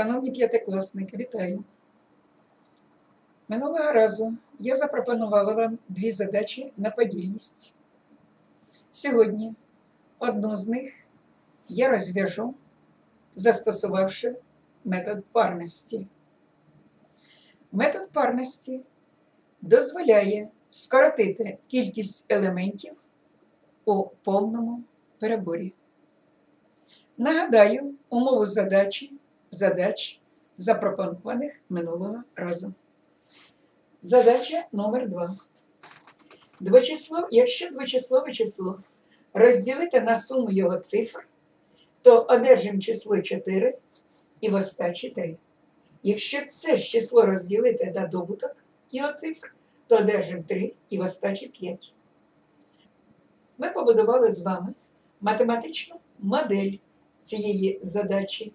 Шановні п'ятикласники, вітаю. Минулого разу я запропонувала вам дві задачі на подільність. Сьогодні одну з них я розв'яжу, застосувавши метод парності. Метод парності дозволяє скоротити кількість елементів у повному переборі. Нагадаю умову задачі, задач, запропонованих минулого разу. Задача номер 2. Двочисло, якщо двочислове число розділити на суму його цифр, то одержимо число 4 і в остачі 3. Якщо це ж число розділити на добуток його цифр, то одержимо 3 і в остачі 5. Ми побудували з вами математичну модель цієї задачі.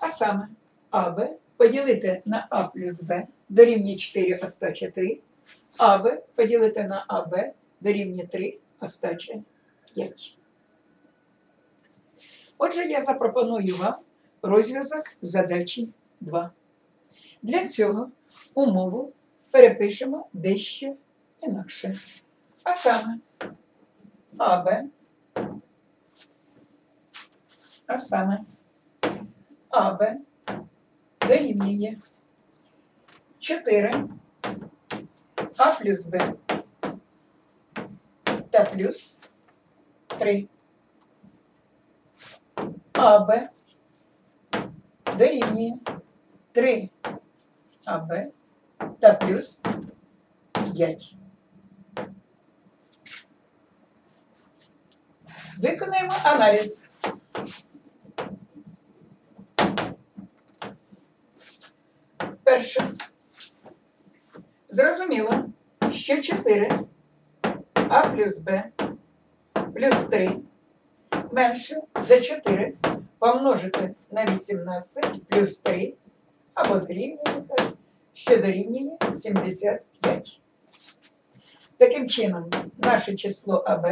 А саме АБ поділити на А плюс Б дорівнює 4 остача 3, АБ поділити на АБ дорівнює 3 остача 5. Отже, я запропоную вам розв'язок задачі 2. Для цього умову перепишемо дещо інакше. А саме АБ а саме АБ дорівнює. 4 А плюс Б. Та плюс 3. АБ дорівнює 3 АБ та плюс 5. Виконаємо аналіз. Перше. Зрозуміло, що 4 А плюс Б плюс 3 менше за 4 помножити на 18 плюс 3 або дорівнює, що дорівнює 75. Таким чином, наше число АБ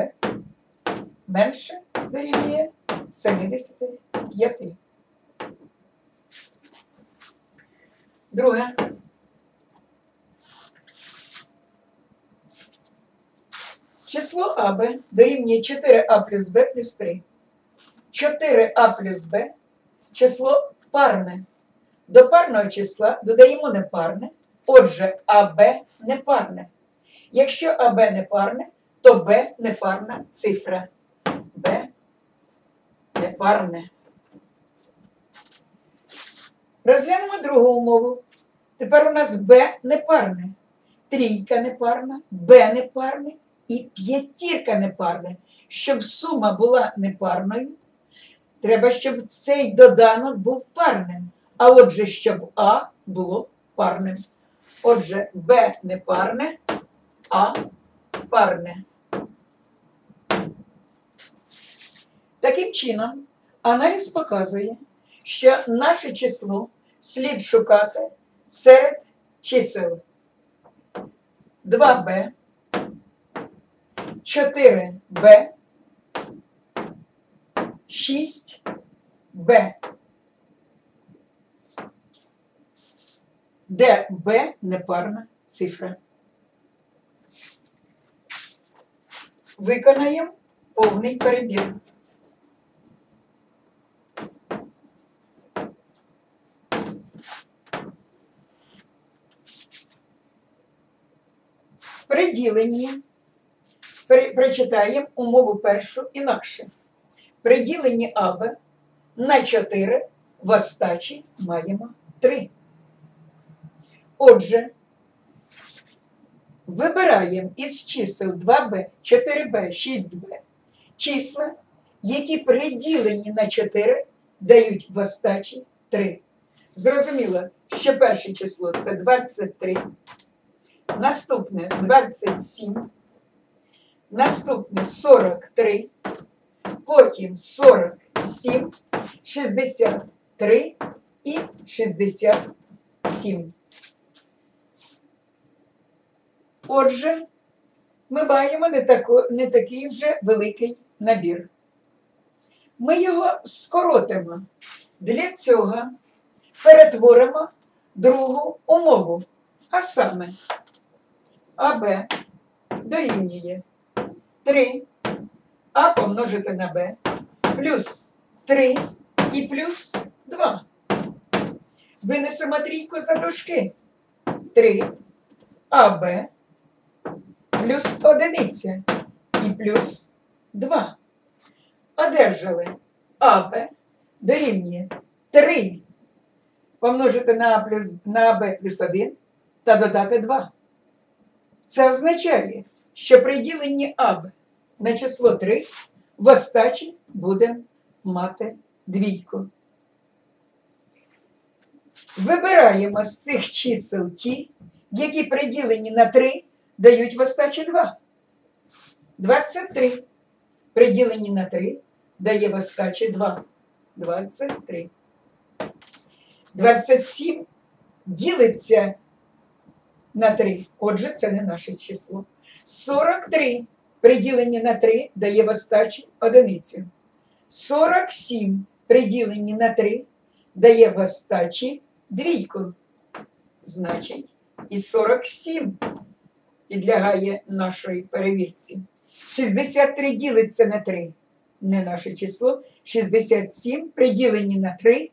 менше дорівнює 75. Друге. Число АБ дорівнює 4А плюс Б плюс 3. 4А плюс Б число парне. До парного числа додаємо непарне. Отже, АБ непарне. Якщо АБ непарне, то Б непарна цифра. Б непарне. Розглянемо другу умову. Тепер у нас Б непарне, трійка непарна, Б непарне і п'ятірка непарне. Щоб сума була непарною, треба, щоб цей доданок був парним. А отже, щоб А було парним. Отже, Б непарне, А парне. Таким чином, аналіз показує, що наше число слід шукати серед чисел 2b, 4b, 6b, де b непарна цифра. Виконаємо повний перебір. При діленні при- прочитаємо умову першу інакше. При діленні АБ на 4 в остачі маємо 3. Отже, вибираємо із чисел 2b, 4b, 6b числа, які при діленні на 4 дають в остачі 3. Зрозуміло, що перше число це 23. Наступне 27. Наступне 43. Потім 47, 63 і 67. Отже, ми маємо не, тако, не такий вже великий набір. Ми його скоротимо. Для цього перетворимо другу умову. А саме АБ дорівнює 3 А помножити на Б плюс 3 і плюс 2. Винесемо трійку за дужки. 3 АБ плюс одиниця і плюс 2. Одержали АБ дорівнює 3 помножити на А плюс на АБ плюс 1 та додати 2. Це означає, що при діленні АБ на число 3 в остачі будемо мати двійку. Вибираємо з цих чисел ті, які приділені на 3 дають в остачі 2. 23 приділені на 3 дає в остачі 2. 23. 27 ділиться на 3. Отже, це не наше число. 43 приділені на 3 дає в остачі одиницю. 47 приділені на 3 дає в остачі двійку. Значить, і 47 підлягає нашої перевірці. 63 ділиться на 3. Не наше число. 67 приділені на 3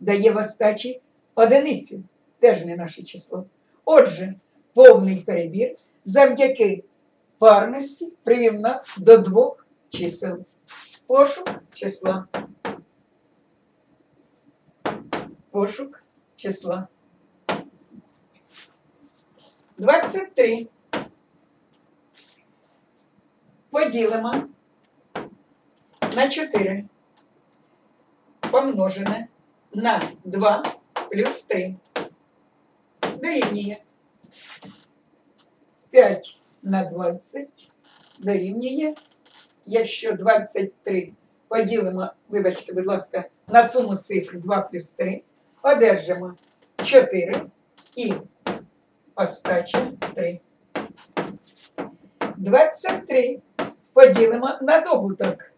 дає в остачі одиницю. Теж не наше число. Отже, повний перебір завдяки парності привів нас до двох чисел. Пошук числа. Пошук числа. 23. Поділимо на 4 помножене на 2 плюс 3 дорівнює 5 на 20 дорівнює, якщо 23 поділимо, вибачте, будь ласка, на суму цифр 2 плюс 3, одержимо 4 і остача 3. 23 поділимо на добуток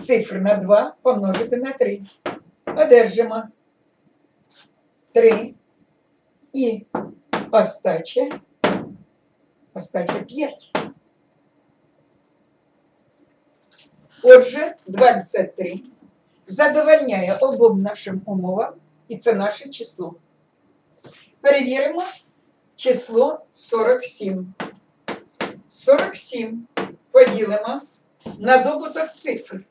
цифр на 2 помножити на 3. Одержимо 3 і остача, остача 5. Отже, 23 задовольняє обом нашим умовам, і це наше число. Перевіримо число 47. 47 поділимо на добуток цифр.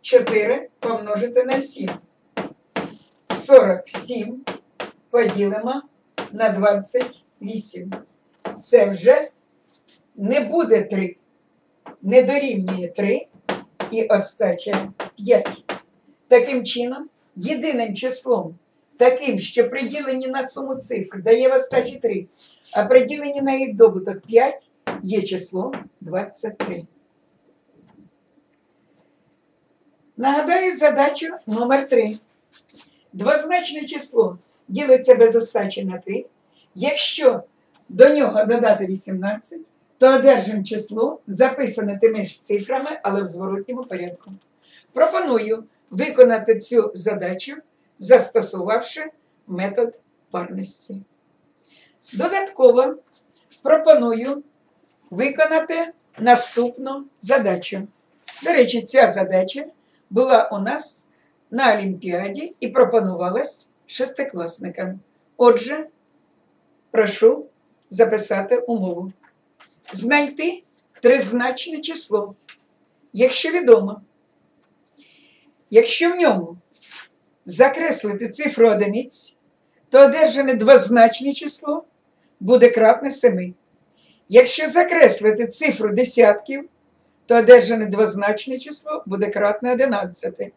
4 помножити на 7. 47 поділимо на 28. Це вже не буде 3. Не дорівнює 3 і остача 5. Таким чином, єдиним числом, таким, що приділені на суму цифр, дає в остачі 3, а приділені на їх добуток 5, є число 23. Нагадаю задачу номер 3. Двозначне число ділиться без остачі на 3. Якщо до нього додати 18, то одержимо число, записане тими ж цифрами, але в зворотньому порядку. Пропоную виконати цю задачу, застосувавши метод парності. Додатково пропоную виконати наступну задачу. До речі, ця задача була у нас на Олімпіаді і пропонувалась шестикласникам. Отже, прошу записати умову. Знайти тризначне число, якщо відомо. Якщо в ньому закреслити цифру одиниць, то одержане двозначне число буде кратне 7. Якщо закреслити цифру десятків, то одержане двозначне число буде кратне 11.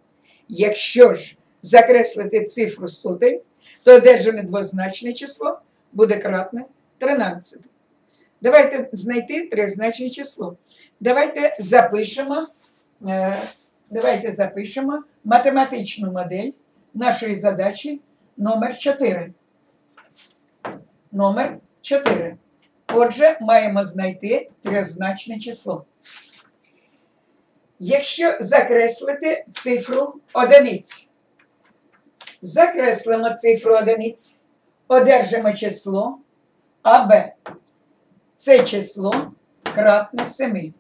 Якщо ж закреслити цифру сотень, то одержане двозначне число буде кратне 13. Давайте знайти тризначне число. Давайте запишемо, е, давайте запишемо математичну модель нашої задачі номер 4. Номер 4. Отже, маємо знайти тризначне число. Якщо закреслити цифру одиниць, Закреслимо цифру одиниць. Одержимо число АБ. Це число кратне 7.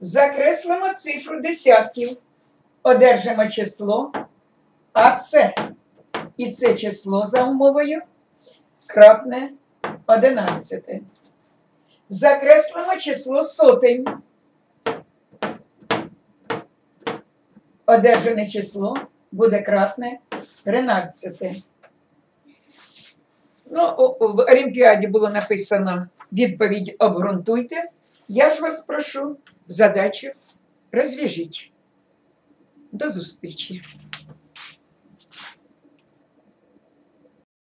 Закреслимо цифру десятків. Одержимо число АЦ. І це число за умовою кратне 11. Закреслимо число сотень. Одержане число буде кратне 13. Ну, в Олімпіаді було написано відповідь обґрунтуйте. Я ж вас прошу задачу розв'яжіть. До зустрічі.